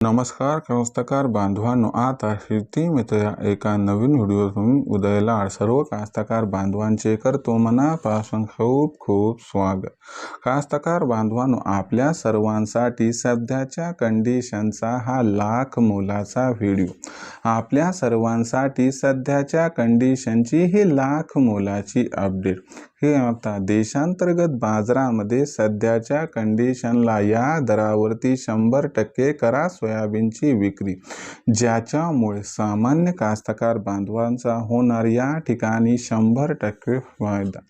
नमस्कार कास्तकार बांधवांनो आता शेती मित्र एका नवीन व्हिडिओतून उदयला सर्व कास्तकार बांधवांचे करतो मनापासून खूप खूप स्वागत. कास्तकार बांधवांनो आपल्या सर्वांसाठी सध्याच्या कंडिशनचा हा लाख मोलाचा व्हिडिओ. आपल्या सर्वांसाठी सध्याच्या कंडिशनची ही लाख मोलाची अपडेट हे आता देशांतर्गत बाजारामध्ये सध्याच्या कंडिशनला या दरावरती शंभर टक्के करा सोयाबीनची विक्री ज्याच्यामुळे सामान्य कास्तकार बांधवांचा होणार या ठिकाणी शंभर टक्के फायदा.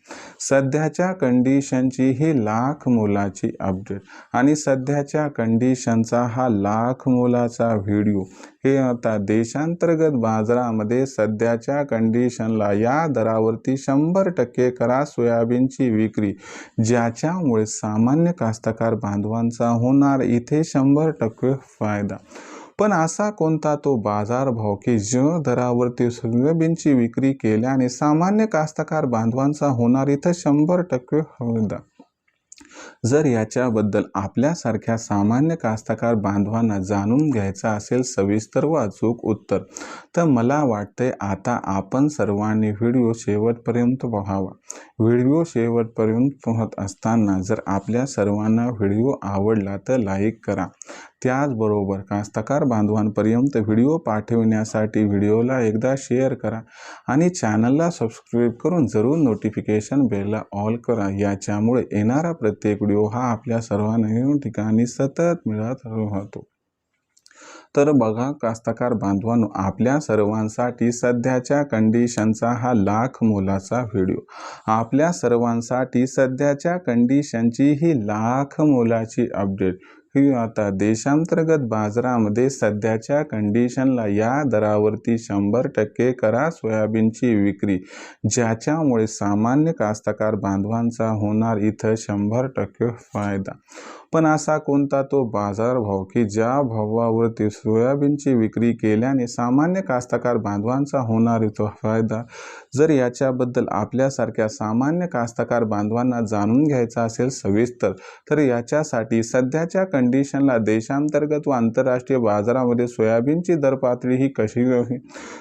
सध्याच्या कंडिशनची ही लाख मोलाची अपडेट आणि सध्याच्या कंडिशनचा हा लाख मोलाचा व्हिडिओ हे आता देशांतर्गत बाजारामध्ये सध्याच्या कंडिशनला या दरावरती शंभर टक्के करा सोयाबीनची विक्री ज्याच्यामुळे सामान्य कास्तकार बांधवांचा होणार इथे शंभर टक्के फायदा. पण असा कोणता तो बाजारभाव की जो दरावरती सोयाबीनची विक्री केल्याने सामान्य कास्तकार बांधवांचा होणार इथं शंभर टक्के फायदा? जर याच्याबद्दल आपल्यासारख्या सामान्य कास्तकार बांधवांना जाणून घ्यायचा असेल सविस्तर व अचूक उत्तर तर मला वाटतंय आता आपण सर्वांनी व्हिडिओ शेवटपर्यंत पाहावा. व्हिडिओ शेवटपर्यंत पोहत असताना जर आपल्या सर्वांना व्हिडिओ आवडला तर लाईक करा. त्याचबरोबर कास्तकार बांधवांपर्यंत व्हिडिओ पाठविण्यासाठी व्हिडिओला एकदा शेअर करा आणि चॅनलला सबस्क्राईब करून जरूर नोटिफिकेशन बेलला ऑल करा. याच्यामुळे येणारा प्रत्येक व्हिडिओ हा आपल्या सर्वांना ठिकाणी सतत मिळत राहतो. तर बघा कास्तकार बांधवांनो आपल्या सर्वांसाठी सध्याच्या कंडिशनचा हा लाख मोलाचा व्हिडिओ. आपल्या सर्वांसाठी सध्याच्या कंडिशनची ही लाख मोलाची अपडेट ही आता देशांतर्गत बाजारामध्ये सध्याच्या कंडिशनला या दरावरती शंभर टक्के करा सोयाबीनची विक्री ज्याच्यामुळे सामान्य कास्तकार बांधवांचा होणार इथं शंभर टक्के फायदा. पण असा कोणता तो बाजारभाव की ज्या भावावरती सोयाबीनची विक्री केल्याने सामान्य कास्तकार बांधवांचा होणार तो फायदा? जर याच्याबद्दल आपल्यासारख्या सामान्य कास्तकार बांधवांना जाणून घ्यायचा असेल सविस्तर तर याच्यासाठी सध्याच्या कंडिशनला देशांतर्गत व आंतरराष्ट्रीय बाजारामध्ये सोयाबीनची दर पातळी ही कशी आहे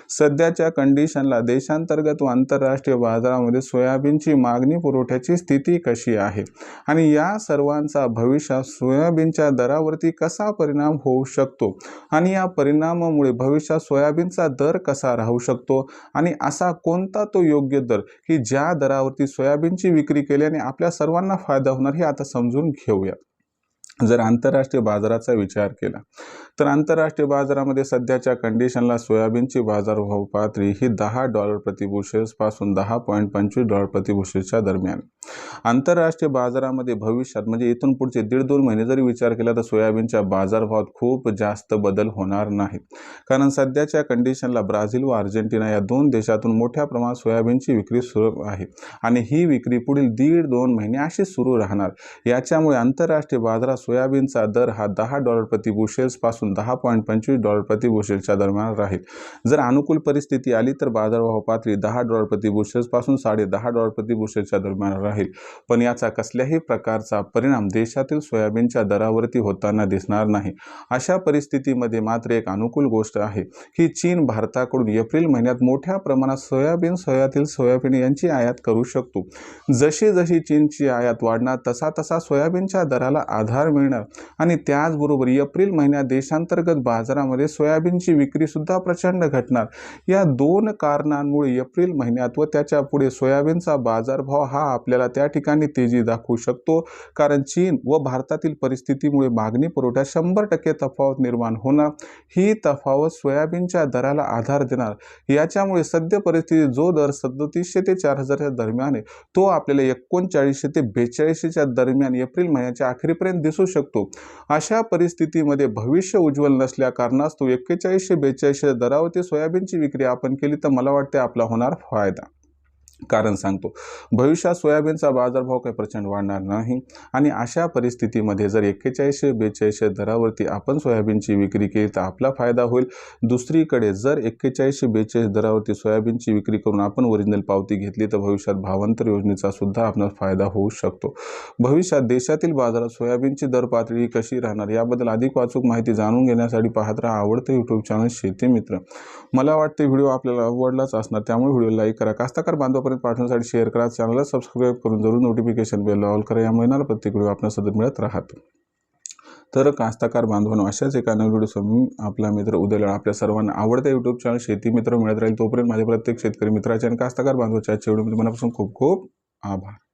सध्याच्या कंडिशनला देशांतर्गत व आंतरराष्ट्रीय बाजारामध्ये सोयाबीनची मागणी पुरवठ्याची स्थिती कशी आहे? आणि या सर्वांचा भविष्यात सोयाबीनच्या दरावरती कसा परिणाम होऊ शकतो? आणि या परिणामामुळे भविष्यात सोयाबीनचा दर कसा राहू शकतो? आणि असा कोणता तो योग्य दर की ज्या दरावरती सोयाबीनची विक्री केल्याने आपल्या सर्वांना फायदा होणार हे आता समजून घेऊया. जर आंतरराष्ट्रीय बाजाराचा विचार केला तर आंतरराष्ट्रीय बाजारामध्ये सध्याच्या कंडिशनला सोयाबीनची बाजारभाव पातळी ही दहा डॉलर प्रतिबुशेसपासून दहा पॉईंट पंचवीस डॉलर प्रतिबुशेसच्या दरम्यान. आंतरराष्ट्रीय बाजारामध्ये भविष्यात म्हणजे इथून पुढचे दीड दोन महिने जरी विचार केला तर सोयाबीनच्या बाजारभावात खूप जास्त बदल होणार नाहीत. कारण सध्याच्या कंडिशनला ब्राझील व अर्जेंटिना या दोन देशातून मोठ्या प्रमाणात सोयाबीनची विक्री सुरू आहे. आणि ही विक्री पुढील दीड दोन महिने अशी सुरू राहणार. याच्यामुळे आंतरराष्ट्रीय बाजारात सोयाबीनचा दर हा दहा डॉलर प्रति बुशेल्सपासून दहा पॉईंट पंचवीस डॉलर प्रति बुशेल्सच्या दरम्यान राहील. जर अनुकूल परिस्थिती आली तर बाजारभाव पातळी दहा डॉलर प्रति बुशेल्सपासून साडे दहा डॉलर प्रति बुशेल्सच्या दरम्यान राहील. पण याचा कसल्याही प्रकारचा परिणाम देशातील सोयाबीनच्या दरावरती होताना दिसणार नाही. अशा परिस्थितीमध्ये मात्र एक अनुकूल गोष्ट आहे की चीन भारताकडून एप्रिल महिन्यात मोठ्या प्रमाणात सोयाबीन सोयातील सोयाबीन यांची आयात करू शकतो. जशी जशी चीनची आयात वाढणार तसा तसा सोयाबीनच्या दराला आधार मिळणार आणि त्याचबरोबर एप्रिल महिन्यात देशांतर्गत बाजारामध्ये सोयाबीनची विक्रीसुद्धा प्रचंड घटणार. या दोन कारणांमुळे एप्रिल महिन्यात व त्याच्या पुढे सोयाबीनचा बाजारभाव हा आपल्याला त्या ठिकाणी तेजी दाखवू शकतो. कारण चीन व भारतातील परिस्थितीमुळे मागणी पुरवठ्यात शंभर टक्के तफावत निर्माण होणार. ही तफावत सोयाबीनच्या दराला आधार देणार. याच्यामुळे सद्य परिस्थितीत जो दर सदतीसशे ते चार हजारच्या दरम्यान आहे तो आपल्याला एकोणचाळीसशे ते बेचाळीसशेच्या दरम्यान एप्रिल महिन्याच्या अखेरीपर्यंत दिसू शकतो. अशा परिस्थितीमध्ये भविष्य उज्ज्वल नसल्या कारणास्तव एक्केचाळीसशे बेचाळीसशे दरावरती सोयाबीनची विक्री आपण केली तर मला वाटते आपला होणार फायदा. कारण सांगतो. भविष्यात सोयाबीनचा बाजारभाव काही प्रचंड वाढणार नाही आणि अशा परिस्थितीमध्ये जर एक्केचाळीसशे बेचाळीसशे दरावरती आपण सोयाबीनची विक्री केली तर आपला फायदा होईल. दुसरीकडे जर एक्केचाळीसशे बेचाळीस दरावरती सोयाबीनची विक्री करून आपण ओरिजिनल पावती घेतली तर भविष्यात भावांतर योजनेचा सुद्धा आपणास फायदा होऊ शकतो. भविष्यात देशातील बाजारात सोयाबीनची दर पातळी कशी राहणार याबद्दल अधिक वाचूक माहिती जाणून घेण्यासाठी पाहत राहा आवडतं यूट्यूब चॅनल शेती मित्र. मला वाटते व्हिडिओ आपल्याला आवडलाच असणार त्यामुळे व्हिडिओ लाईक करा. कास्ताकार लोकांपर्यंत पाठवण्यासाठी शेअर करा चॅनलला सबस्क्राईब करून जरूर नोटिफिकेशन बेल ऑल करा. यामुळे येणारा प्रत्येक व्हिडिओ आपल्याला सतत मिळत राहतो. तर कास्ताकार बांधवांनो अशाच एका नवीन व्हिडिओ मी आपला मित्र उद्याला आपल्या सर्वांना आवडता यूट्यूब चॅनल शेती मित्र मिळत राहील तोपर्यंत माझ्या प्रत्येक शेतकरी मित्राचे आणि कास्ताकार बांधवाच्या आजच्या व्हिडिओमध्ये मनापासून खूप खूप आभार.